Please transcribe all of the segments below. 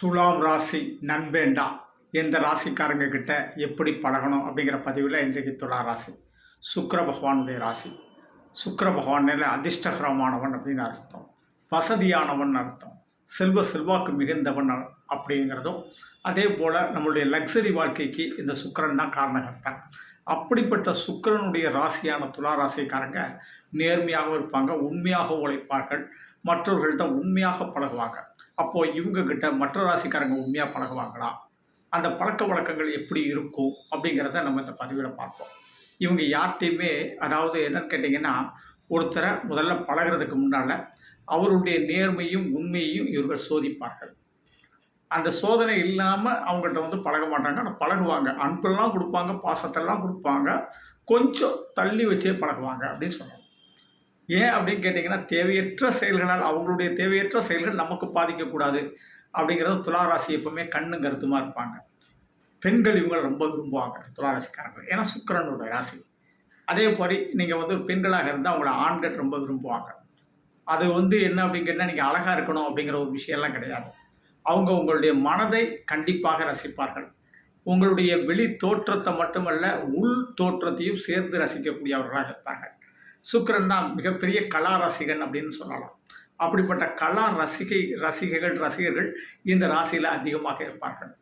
துலாம் ராசி நண்பேண்டா எந்த ராசிக்காரங்க கிட்ட எப்படி பழகணும் அப்படிங்கிற பதிவில் இன்றைக்கு துலா ராசி. சுக்கர பகவானுடைய ராசி. சுக்கர பகவானில் அதிர்ஷ்டகரமானவன் அப்படின்னு அர்த்தம். வசதியானவன் அர்த்தம். செல்வ செல்வாக்கு மிகுந்தவன் அப்படிங்கிறதும் அதே போல் நம்மளுடைய லக்ஸரி வாழ்க்கைக்கு இந்த சுக்கிரன் தான் காரணகர்த்தன். அப்படிப்பட்ட சுக்கரனுடைய ராசியான துலா ராசிக்காரங்க நேர்மையாகவும் இருப்பாங்க உண்மையாக உழைப்பார்கள் மற்றவர்கள்ட்ட உண்மையாக பழகுவாங்க. அப்போது இவங்க கிட்ட மற்ற ராசிக்காரங்க உண்மையாக பழகுவாங்களா? அந்த பழக்க வழக்கங்கள் எப்படி இருக்கும் அப்படிங்கிறத நம்ம இந்த பதிவில் பார்ப்போம். இவங்க யார்கிட்டையுமே அதாவது என்னன்னு கேட்டிங்கன்னா ஒருத்தரை முதல்ல பழகுறதுக்கு முன்னால் அவருடைய நேர்மையும் உண்மையையும் இவர்கள் சோதிப்பார்கள். அந்த சோதனை இல்லாமல் அவங்கள்ட்ட வந்து பழக மாட்டாங்க. ஆனால் பழகுவாங்க. அன்பெல்லாம் கொடுப்பாங்க பாசத்தெல்லாம் கொடுப்பாங்க. கொஞ்சம் தள்ளி வச்சே பழகுவாங்க அப்படின்னு சொல்லணும். ஏன் அப்படின்னு கேட்டிங்கன்னா தேவையற்ற செயல்களால் அவங்களுடைய தேவையற்ற செயல்கள் நமக்கு பாதிக்கக்கூடாது அப்படிங்கிறது துளாராசி எப்பவுமே கண்ணும் கருத்துமாக இருப்பாங்க. பெண்கள் இவங்க ரொம்ப விரும்புவாங்க துளாராசிக்காரங்க ஏன்னா சுக்கிரனோட ராசி. அதே மாதிரி நீங்கள் வந்து பெண்களாக இருந்தால் அவங்கள ஆண்கள் ரொம்ப விரும்புவாங்க. அது வந்து என்ன அப்படின்னு கேட்டால் நீங்கள் அழகாக இருக்கணும் அப்படிங்கிற ஒரு விஷயம்லாம் கிடையாது. அவங்க உங்களுடைய மனதை கண்டிப்பாக ரசிப்பார்கள். உங்களுடைய வெளி தோற்றத்தை மட்டுமல்ல உள் தோற்றத்தையும் சேர்ந்து ரசிக்கக்கூடியவர்களாக இருப்பாங்க. சுக்கரன் தான் மிகப்பெரிய கலா ரசிகன் அப்படின்னு சொல்லலாம். அப்படிப்பட்ட கலா ரசிகை ரசிகைகள் ரசிகர்கள் இந்த ராசியில் அதிகமாக இருப்பார்கள்.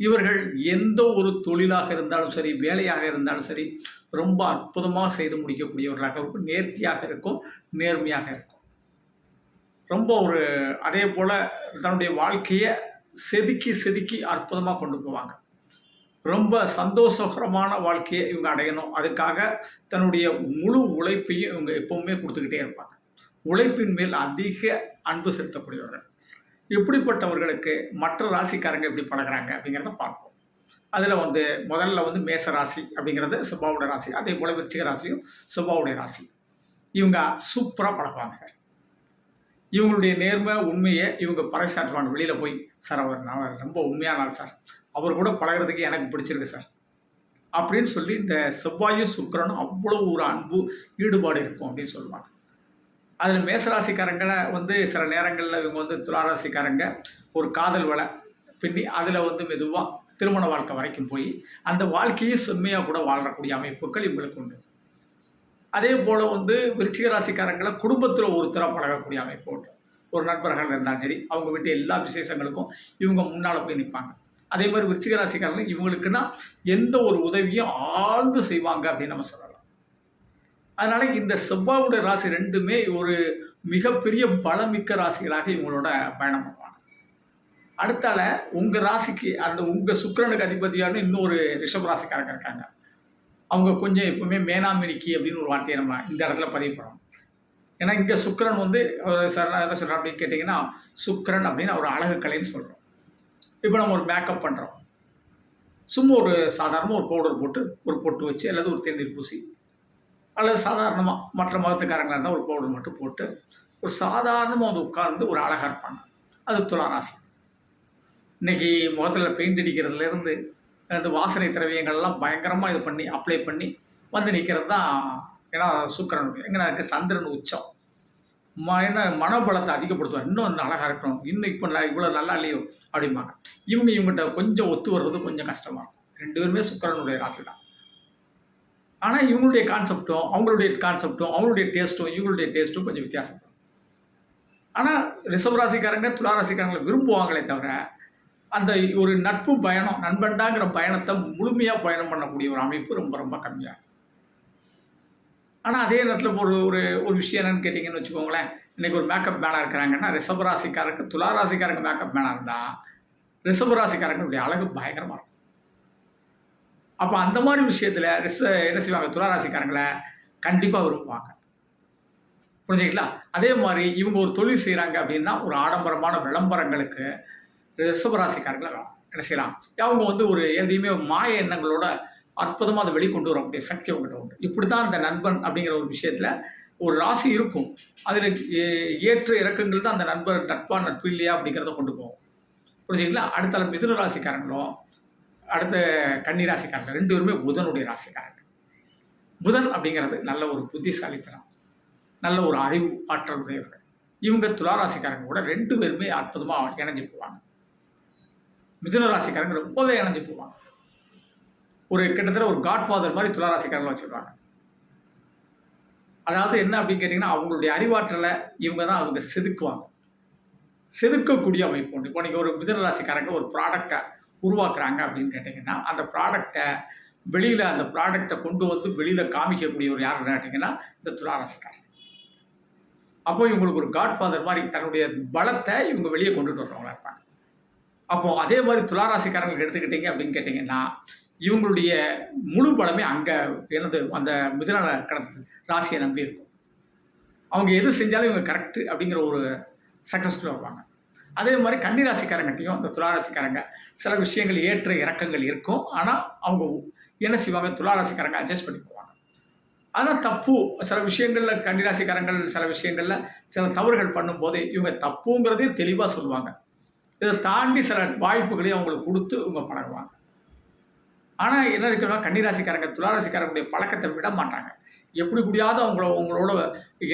இவர்கள் எந்த ஒரு தொழிலாக இருந்தாலும் சரி வேலையாக இருந்தாலும் சரி ரொம்ப அற்புதமாக செய்து முடிக்கக்கூடியவர்களாக இருக்கும் நேர்த்தியாக இருக்கும் நேர்மையாக இருக்கும். ரொம்ப ஒரு அதே போல் தன்னுடைய வாழ்க்கையை செதுக்கி செதுக்கி அற்புதமாக கொண்டு போவாங்க. ரொம்ப சந்தோஷகரமான வாழ்க்கையை இவங்க அடையணும். அதுக்காக தன்னுடைய முழு உழைப்பையும் இவங்க எப்பவுமே கொடுத்துக்கிட்டே இருப்பாங்க. உழைப்பின் மேல் அதிக அன்பு செலுத்தக்கூடியவர்கள். இப்படிப்பட்டவர்களுக்கு மற்ற ராசிக்காரங்க எப்படி பழகுறாங்க அப்படிங்கிறத பார்ப்போம். அதில் வந்து முதல்ல வந்து மேச ராசி அப்படிங்கிறது சுபாவுடைய ராசி. அதே போல் விருச்சிக ராசியும் சுபாவுடைய ராசி. இவங்க சூப்பராக பழகுவாங்க. சார் இவங்களுடைய நேர்மை உண்மையை இவங்க பறைசாற்றுவாங்க. வெளியில் போய் சார் அவர் நான் ரொம்ப உண்மையான ஆள் சார் அவர் கூட பழகுறதுக்கு எனக்கு பிடிச்சிருக்கு சார். அப்படின்னு சொல்லி இந்த செவ்வாயும் சுக்கரனும் அவ்வளோ ஒரு அன்பு ஈடுபாடு இருக்கும் அப்படின்னு சொல்லுவாங்க. அதில் மேசராசிக்காரங்களை வந்து சில நேரங்களில் இவங்க வந்து துளாராசிக்காரங்க ஒரு காதல் வலை பின்னி அதில் வந்து மெதுவாக திருமண வாழ்க்கை வரைக்கும் போய் அந்த வாழ்க்கையை செம்மையாக கூட வாழக்கூடிய அமைப்புகள் இவங்களுக்கு உண்டு. அதே போல் வந்து விருச்சிக ராசிக்காரங்களை குடும்பத்தில் ஒருத்தராக பழகக்கூடிய அமைப்பு உண்டு. ஒரு நண்பர்கள் இருந்தாலும் சரி அவங்க வீட்டு எல்லா விசேஷங்களுக்கும் இவங்க முன்னால் போய் நிற்பாங்க அதே மாதிரி விருச்சிக ராசிக்காரங்க இவங்களுக்குன்னா எந்த ஒரு உதவியும் ஆழ்ந்து செய்வாங்க அப்படின்னு நம்ம சொல்லலாம். அதனால் இந்த செவ்வாவுடைய ராசி ரெண்டுமே ஒரு மிகப்பெரிய பலமிக்க ராசிகளாக இவங்களோட பயணம் பண்ணுவாங்க. அடுத்தால உங்கள் ராசிக்கு அந்த உங்கள் சுக்கிரனுக்கு அதிபதியான இன்னொரு ரிஷப் ராசிக்காரங்க இருக்காங்க. அவங்க கொஞ்சம் எப்பவுமே மேனாமினிக்கு அப்படின்னு ஒரு வார்த்தையை நம்ம இந்த இடத்துல பதிவு பண்ணணும். ஏன்னா இங்கே சுக்கரன் வந்து சரண என்ன அப்படின்னு கேட்டிங்கன்னா சுக்கிரன் அப்படின்னு ஒரு அழகு கலைன்னு சொல்கிறோம் இப்போ நம்ம ஒரு மேக்கப் பண்ணுறோம் சும்மா ஒரு சாதாரணமாக ஒரு பவுடர் போட்டு ஒரு பொட்டு வச்சு அல்லது ஒரு தேநீர் பூசி அல்லது சாதாரணமாக மற்ற மதத்துக்காரங்களாக இருந்தால் ஒரு பவுடர் மட்டும் போட்டு ஒரு சாதாரணமாக வந்து உட்கார்ந்து ஒரு அழகாக இருப்பாங்க அது துளாராசி இன்றைக்கி முகத்தில் பெயிண்ட் அடிக்கிறதுலேருந்து அந்த வாசனை திரவியங்கள்லாம் பயங்கரமாக இது பண்ணி அப்ளை பண்ணி வந்து நிற்கிறது தான் ஏன்னா சுக்கரன் எங்கன்னா இருக்குது சந்திரன் உச்சம். ம என்ன மனபலத்தை அதிகப்படுத்துவோம் இன்னும் இன்னும் அழகாக இருக்கணும். இன்னும் இப்போ நான் இவ்வளோ நல்லா இல்லையோ அப்படிம்பாங்க. இவங்க இவங்ககிட்ட கொஞ்சம் ஒத்து வர்றது கொஞ்சம் கஷ்டமாக இருக்கும். ரெண்டு பேருமே சுக்கரனுடைய ராசி தான் ஆனால் இவங்களுடைய கான்செப்டும் அவங்களுடைய கான்செப்டும் அவங்களுடைய டேஸ்ட்டும் இவங்களுடைய டேஸ்ட்டும் கொஞ்சம் வித்தியாசப்படும் ஆனால் ரிசர்வ் ராசிக்காரங்க துலா ராசிக்காரங்களை விரும்புவாங்களே தவிர அந்த ஒரு நட்பு பயணம் நண்பண்டாங்கிற பயணத்தை முழுமையாக பயணம் பண்ணக்கூடிய ஒரு அமைப்பு ரொம்ப ரொம்ப கம்மியாக ஆனால் அதே நேரத்தில் ஒரு ஒரு ஒரு விஷயம் என்னன்னு கேட்டிங்கன்னு வச்சுக்கோங்களேன். இன்றைக்கி ஒரு மேக்கப் மேனாக இருக்கிறாங்கன்னா ரிஷப ராசிக்காரருக்கு துலா ராசிக்காரங்க மேக்கப் மேனாக இருந்தால் ரிஷப ராசிக்காரங்களுடைய அழகு பயங்கரமாக இருக்கும். அப்போ அந்த மாதிரி விஷயத்தில் ரிஷ என்ன செய்வாங்க? துளாராசிக்காரங்களை கண்டிப்பாக விரும்புவாங்க. புரிஞ்சுங்களா அதே மாதிரி இவங்க ஒரு தொழில் செய்கிறாங்க அப்படின்னா ஒரு ஆடம்பரமான விளம்பரங்களுக்கு ரிஷபராசிக்காரங்களை என்ன செய்யலாம்? அவங்க வந்து ஒரு எதையுமே மாய எண்ணங்களோட அற்புதமாக அதை வெளிக்கொண்டு வரக்கூடிய சக்தி அவங்ககிட்ட உண்டு. இப்படி தான் அந்த நண்பன் அப்படிங்கிற ஒரு விஷயத்தில் ஒரு ராசி இருக்கும். அதில் ஏற்ற இறக்கங்கள் தான் அந்த நண்பர் நட்பா நட்பு இல்லையா அப்படிங்கிறத கொண்டு போகும். புரிஞ்சுங்களா அடுத்த மிதுன ராசிக்காரங்களும் அடுத்த கன்னி ராசிக்காரங்க. ரெண்டு பேருமே புதனுடைய ராசிக்காரங்க. புதன் அப்படிங்கிறது நல்ல ஒரு புத்திசாலித்தனம் நல்ல ஒரு அறிவு ஆற்றல் உடையவர்கள் இவங்க துளாராசிக்காரங்க கூட ரெண்டு பேருமே அற்புதமாக இணைஞ்சு போவாங்க. மிதுன ராசிக்காரங்க ரொம்பவே இணைஞ்சு போவாங்க. ஒரு கிட்டத்தட்ட ஒரு காட்ஃபாதர் மாதிரி துளாராசிக்காரங்களை வச்சுருக்காங்க. அதாவது என்ன அப்படின்னு கேட்டிங்கன்னா அவங்களுடைய அறிவாற்றலை இவங்க தான் அவங்க செதுக்குவாங்க. செதுக்கக்கூடிய அமைப்பு உண்டு. இப்போ நீங்கள் ஒரு மிதனராசிக்காரங்க ஒரு ப்ராடக்டை உருவாக்குறாங்க அப்படின்னு கேட்டிங்கன்னா அந்த ப்ராடக்டை வெளியில் அந்த ப்ராடக்டை கொண்டு வந்து வெளியில் காமிக்கக்கூடியவர் யாருன்னு கேட்டிங்கன்னா இந்த துளாராசிக்காரங்க அப்போ இவங்களுக்கு ஒரு காட்ஃபாதர் மாதிரி தன்னுடைய பலத்தை இவங்க வெளியே கொண்டுட்டு வர்றவங்களா இருப்பாங்க. அப்போது அதே மாதிரி துளாராசிக்காரங்களுக்கு எடுத்துக்கிட்டீங்க அப்படின்னு கேட்டிங்கன்னா இவங்களுடைய முழு பலமே அங்கே எனது அந்த மிதுன கடந்த ராசியை நம்பி இருக்கும். அவங்க எது செஞ்சாலும் இவங்க கரெக்டு அப்படிங்கிற ஒரு சக்ஸஸ்ஃபுல்லாக வருவாங்க அதே மாதிரி கன்னி ராசிக்காரங்கிட்டையும் அந்த துளாராசிக்காரங்க சில விஷயங்கள் ஏற்ற இறக்கங்கள் இருக்கும். ஆனால் அவங்க என்ன செய்வாங்க? துளாராசிக்காரங்க அட்ஜஸ்ட் பண்ணி போவாங்க. ஆனால் தப்பு. சில விஷயங்களில் கன்னிராசிக்காரங்கள் சில விஷயங்களில் சில தவறுகள் பண்ணும்போது இவங்க தப்புங்கிறதையும் தெளிவாக சொல்லுவாங்க. இதை தாண்டி சில வாய்ப்புகளையும் அவங்களுக்கு கொடுத்து இவங்க பழகுவாங்க. ஆனால் என்ன இருக்குன்னா கன்னிராசிக்காரங்க துளாராசிக்காரங்களுடைய பழக்கத்தை விட மாட்டாங்க. எப்படி முடியாத அவங்கள உங்களோட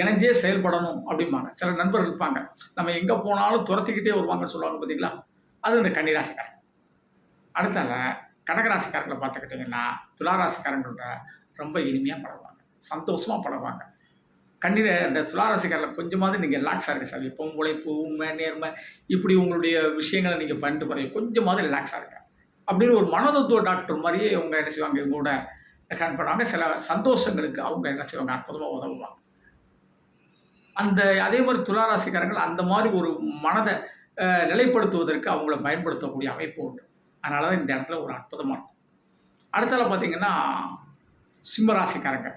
இணைஞ்சே செயல்படணும் அப்படிம்பாங்க. சில நண்பர்கள் இருப்பாங்க. நம்ம எங்கே போனாலும் துரத்திக்கிட்டே வருவாங்கன்னு சொல்லுவாங்க பார்த்தீங்களா அது இந்த கன்னிராசிக்காரங்க. அடுத்தால கடகராசிக்காரங்களை பார்த்துக்கிட்டிங்கன்னா துளாராசிக்காரங்களோட ரொம்ப இனிமையாக பழகுவாங்க. சந்தோஷமாக பழகுவாங்க. கண்ணீரை அந்த துளாராசிக்காரில் கொஞ்சமாவது நீங்கள் ரிலாக்ஸாக இருக்க சார் இப்போ உழைப்பு உண்மை நேர்மை இப்படி உங்களுடைய விஷயங்களை நீங்கள் பண்ணிட்டு போகிறீங்க கொஞ்சமாவது ரிலாக்ஸாக இருங்க. அப்படின்னு ஒரு மனதத்துவ டாக்டர் மாதிரியே அவங்க என்ன செய்வாங்க? இவங்களோட ஹேண்ட் பண்ணாங்க சில சந்தோஷங்களுக்கு அவங்க என்ன செய்வாங்க? அற்புதமாக உதவுவாங்க. அந்த அதே மாதிரி துளாராசிக்காரங்கள் அந்த மாதிரி ஒரு மனதை நிலைப்படுத்துவதற்கு அவங்கள பயன்படுத்தக்கூடிய அமைப்பு உண்டு. அதனால தான் இந்த இடத்துல ஒரு அற்புதமாக இருக்கும். அடுத்தால பார்த்தீங்கன்னா சிம்மராசிக்காரங்க.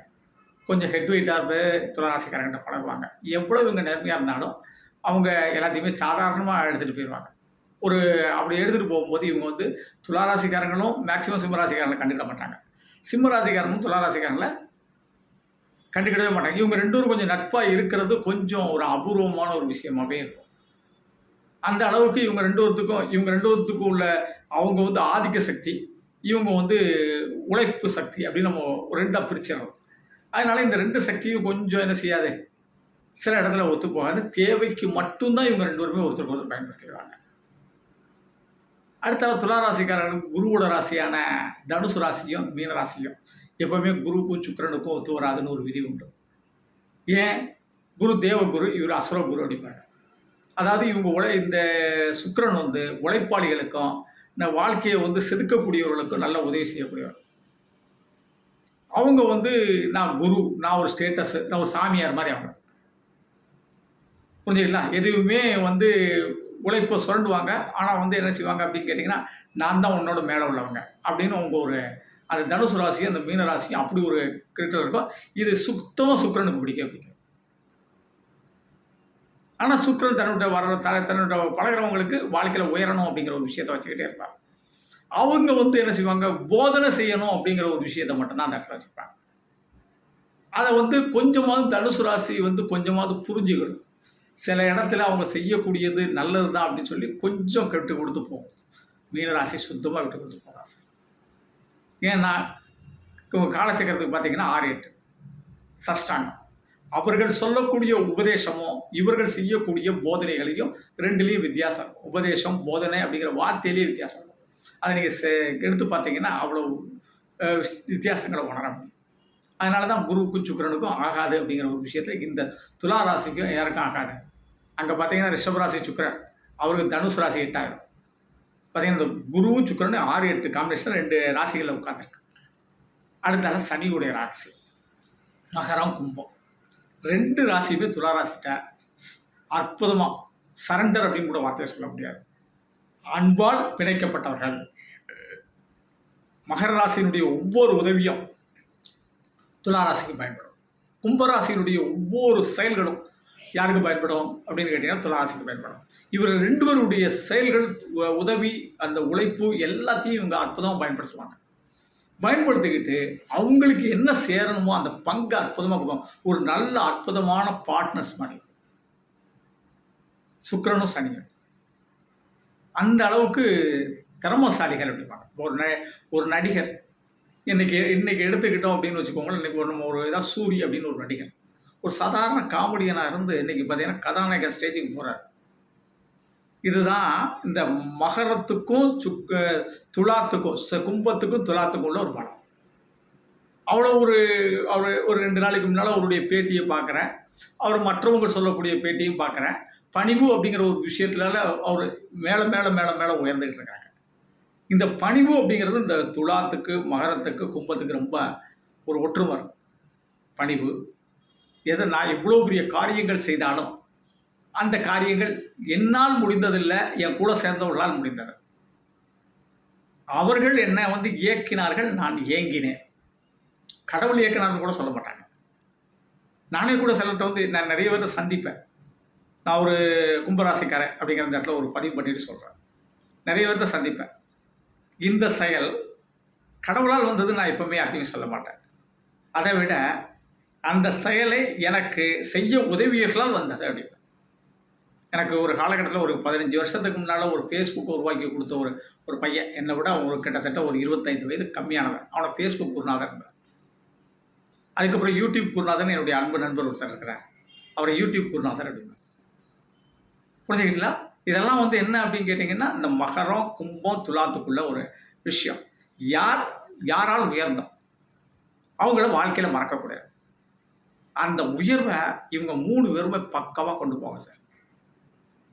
கொஞ்சம் ஹெட் வெயிட்டாக துளாராசிக்காரங்கிட்ட பழகுவாங்க. எவ்வளோ இவங்க நேர்மையாக இருந்தாலும் அவங்க எல்லாத்தையுமே சாதாரணமாக எடுத்துகிட்டு போயிடுவாங்க ஒரு அப்படி எடுத்துகிட்டு போகும்போது இவங்க வந்து துளாராசிக்காரங்களும் மேக்சிமம் சிம்மராசிக்காரங்களை கண்டுக்க மாட்டாங்க. சிம்மராசிக்காரங்களும் துளாராசிக்காரங்களை கண்டுக்கிடவே மாட்டாங்க. இவங்க ரெண்டு பேரும் கொஞ்சம் நட்பாக இருக்கிறது கொஞ்சம் ஒரு அபூர்வமான ஒரு விஷயமாவே இருக்கும். அந்த அளவுக்கு இவங்க ரெண்டு பேர்த்துக்கும் இவங்க ரெண்டு பேர்த்துக்கும் உள்ள அவங்க வந்து ஆதிக்க சக்தி இவங்க வந்து உழைப்பு சக்தி அப்படின்னு நம்ம ரெண்டாக பிரிச்சிடறோம். அதனால இந்த ரெண்டு சக்தியும் கொஞ்சம் என்ன செய்யாது? சில இடத்துல ஒத்து போகாது தேவைக்கு மட்டும்தான் இவங்க ரெண்டு பேருமே ஒருத்தருக்கு ஒருத்தர் பயன்படுத்திடுவாங்க அடுத்த துளாராசிக்காரர்களுக்கு குருவோட ராசியான தனுசு ராசியும் மீன ராசியும். எப்பவுமே குருவுக்கும் சுக்கரனுக்கும் ஒத்து வராதுன்னு ஒரு விதி உண்டு. ஏன்? குரு தேவகுரு இவர் அசுரகுரு அப்படிப்பாரு அதாவது இவங்க உழை இந்த சுக்கரன் வந்து உழைப்பாளிகளுக்கும் இந்த வாழ்க்கையை வந்து செதுக்கக்கூடியவர்களுக்கும் நல்ல உதவி செய்யக்கூடியவர். அவங்க வந்து நான் குரு நான் ஒரு ஸ்டேட்டஸ் நான் ஒரு சாமியார் மாதிரி அவங்க புரிஞ்சுக்கலாம் எதுவுமே வந்து உழைப்பு சுரண்டுவாங்க. ஆனால் வந்து என்ன செய்வாங்க அப்படின்னு கேட்டிங்கன்னா நான் தான் உன்னோட மேலே உள்ளவங்க அப்படின்னு அவங்க ஒரு அந்த தனுசு ராசி அந்த மீன ராசி அப்படி ஒரு கிரிக்கெட் இருக்கும். இது சுத்தமாக சுக்கரனுக்கு பிடிக்கும் பிடிக்கும் ஆனால் சுக்கரன் தன்னோட வர தலை தன்னோட பழகிறவங்களுக்கு வாழ்க்கையில் உயரணும் அப்படிங்கிற ஒரு விஷயத்தை வச்சுக்கிட்டே இருப்பாங்க. அவங்க வந்து என்ன செய்வாங்க? போதனை செய்யணும் அப்படிங்கிற ஒரு விஷயத்தை மட்டும்தான் அந்த இடத்துல வச்சுருப்பாங்க அதை வந்து கொஞ்சமாவது தனுசு ராசி வந்து கொஞ்சமாவது புரிஞ்சுக்கணும். சில இடத்துல அவங்க செய்யக்கூடியது நல்லது தான் அப்படின்னு சொல்லி கொஞ்சம் கெட்டு கொடுத்து போகும். மீனராசி சுத்தமாக விட்டு கொடுத்து போகும் ராசி. ஏன்னா இவங்க காலச்சக்கரத்துக்கு பார்த்தீங்கன்னா ஆறு எட்டு. சஷ்டாங்கம். அவர்கள் சொல்லக்கூடிய உபதேசமும் இவர்கள் செய்யக்கூடிய போதனைகளையும் ரெண்டுலேயும் வித்தியாசம் இருக்கும். உபதேசம் போதனை அப்படிங்கிற வார்த்தையிலேயே வித்தியாசம் இருக்கும். அதை நீங்கள் எடுத்து பார்த்தீங்கன்னா அவ்வளோ வித்தியாசங்களை உணர முடியும். அதனால தான் குருவுக்கும் சுக்கரனுக்கும் ஆகாது அப்படிங்கிற ஒரு விஷயத்தில் இந்த துலா ராசிக்கும் யாருக்கும் ஆகாது. அங்கே பார்த்தீங்கன்னா ரிஷபராசி சுக்கரன் அவருக்கு தனுஷ் ராசி எட்டாயிரம். பார்த்தீங்கன்னா இந்த குருவும் சுக்கரன் ஆறு எட்டு காம்பினேஷன் ரெண்டு ராசிகளில் உட்காந்துருக்கு அடுத்தால சனியுடைய ராசி மகரம் கும்பம். ரெண்டு ராசியுமே துலா ராசிட்ட அற்புதமாக சரண்டர் அப்படின்னு கூட வார்த்தையை சொல்ல முடியாது. அன்பால் பிணைக்கப்பட்டவர்கள். மகர ராசியினுடைய ஒவ்வொரு உதவியும் துலா ராசிக்கு பயன்படும். கும்பராசியினுடைய ஒவ்வொரு செயல்களும் யாருக்கு பயன்படும் அப்படின்னு கேட்டிங்கன்னா துளாராசிக்கு பயன்படும். இவர்கள் ரெண்டு பேருடைய செயல்கள் உ- உதவி அந்த உழைப்பு எல்லாத்தையும் இவங்க அற்புதமாக பயன்படுத்துவாங்க. பயன்படுத்திக்கிட்டு அவங்களுக்கு என்ன சேரணுமோ அந்த பங்கு அற்புதமாக கொடுக்கும் ஒரு நல்ல அற்புதமான பார்ட்னர்ஸ் மாதிரி. சுக்கிரனும் சனியும். அந்த அளவுக்கு திறமசாலிகள் அப்படிம்பாங்க. ஒரு ந ஒரு நடிகர். இன்னைக்கு இன்னைக்கு எடுத்துக்கிட்டோம் அப்படின்னு வச்சுக்கோங்களேன். இன்னைக்கு ஒரு நம்ம ஒரு இதாக சூரி அப்படின்னு ஒரு நடிகர். ஒரு சாதாரண காமெடியனாக இருந்து இன்னைக்கு பார்த்தீங்கன்னா கதாநாயகர் ஸ்டேஜுக்கு போகிறார் இதுதான் இந்த மகரத்துக்கும் சுக்க துலாத்துக்கும் ச- கும்பத்துக்கும் துலாத்துக்கும் உள்ள ஒரு படம். அவ்வளோ ஒரு அவர் ஒரு ரெண்டு நாளைக்கு முன்னால் அவருடைய பேட்டியை பார்க்குறேன் அவர் மற்றவங்க சொல்லக்கூடிய பேட்டியும் பார்க்குறேன் பணிவு அப்படிங்கிற ஒரு விஷயத்தினால அவர் மேலே மேலே மேலே மேலே உயர்ந்துகிட்டு இருக்காங்க. இந்த பணிவு அப்படிங்கிறது இந்த துலாத்துக்கு மகரத்துக்கு கும்பத்துக்கு ரொம்ப ஒரு ஒற்றுமை. பணிவு. எதை நான் இவ்வளோ பெரிய காரியங்கள் செய்தாலும் அந்த காரியங்கள் என்னால் முடிந்ததில்லை என் கூட சேர்ந்தவர்களால் முடிந்தது. அவர்கள் என்னை வந்து இயக்கினார்கள் நான் ஏங்கினேன் கடவுள் இயக்கினார்னு கூட சொல்ல மாட்டாங்க. நானே கூட சிலர்கிட்ட வந்து நான் நிறைய பேரை சந்திப்பேன். நான் ஒரு கும்பராசிக்காரன் அப்படிங்கிற அந்த இடத்துல ஒரு பதிவு பண்ணிட்டு சொல்கிறேன் நிறைய பேர்த்த சந்திப்பேன். இந்த செயல் கடவுளால் வந்தது நான் எப்பவுமே யார்ட்டையும் சொல்ல மாட்டேன். அதை விட அந்த செயலை எனக்கு செய்ய உதவியர்களால் வந்தது அப்படின்னு எனக்கு ஒரு காலகட்டத்தில் ஒரு பதினஞ்சு வருஷத்துக்கு முன்னால் ஒரு ஃபேஸ்புக் உருவாக்கி கொடுத்த ஒரு ஒரு பையன். என்னை விட ஒரு கிட்டத்தட்ட ஒரு இருபத்தைந்து வயது கம்மியானவன். அவனை ஃபேஸ்புக் குருநாதன் அதுக்கப்புறம் யூடியூப் குருநாதன் என்னுடைய அன்பு நண்பர் ஒருத்தர் இருக்கிறார். அவரை யூடியூப் குருநாதர் அப்படின்னு. புரிஞ்சுக்கிட்டீங்களா? இதெல்லாம் வந்து என்ன அப்படின்னு கேட்டிங்கன்னா இந்த மகரம் கும்பம் துலாத்துக்குள்ள ஒரு விஷயம். யார் யாரால் உயர்ந்தோம்? அவங்கள வாழ்க்கையில் மறக்கக்கூடாது அந்த உயர்வை இவங்க மூணு பேருமே பக்கமாக கொண்டு போவாங்க சார்.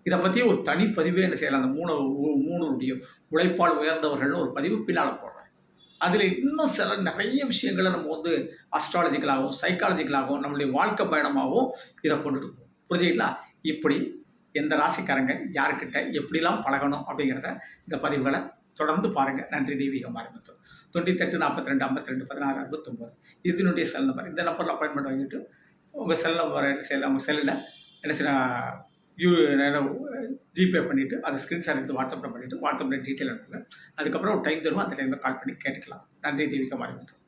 இதை பற்றி ஒரு தனிப்பதிவே என்ன செய்யலாம்? அந்த மூணு மூணுடைய உழைப்பால் உயர்ந்தவர்கள்னு ஒரு பதிவு பின்னால் போடுறேன். அதில் இன்னும் சில நிறைய விஷயங்களை நம்ம வந்து அஸ்ட்ராலஜிக்கலாகவும் சைக்காலஜிக்கலாகவும் நம்மளுடைய வாழ்க்கை பயணமாகவும் இதை கொண்டுட்டு போகும் புரிஞ்சுங்களா இப்படி எந்த ராசிக்காரங்க யாருக்கிட்ட எப்படிலாம் பழகணும் அப்படிங்கிறத இந்த பதிவுகளை தொடர்ந்து பாருங்கள் நன்றி தெய்வீக ஆரம்பித்தோம் தொண்ணூத்தெட்டு நாற்பத்தி ரெண்டு ஐம்பத்தி ரெண்டு பதினாறு அறுபத்தொம்போது. இதனுடைய செல் நம்பர் இந்த நம்பரில் அப்பாயின்மெண்ட் வாங்கிட்டு உங்கள் செல் நம்பர் செல் உங்கள் செல்லில் என்ன செய்ய யூ ஜிபே பண்ணிவிட்டு அதை ஸ்க்ரீன்ஷாட் எடுத்து வாட்ஸ்அப்பில் பண்ணிவிட்டு வாட்ஸ்அப்பில் டீட்டெயில் அனுப்புங்க. அதுக்கப்புறம் ஒரு டைம் தருவோம் அந்த டைமில் கால் பண்ணி கேட்டுக்கலாம். நன்றி தெய்வீகம் ஆரம்பித்தோம்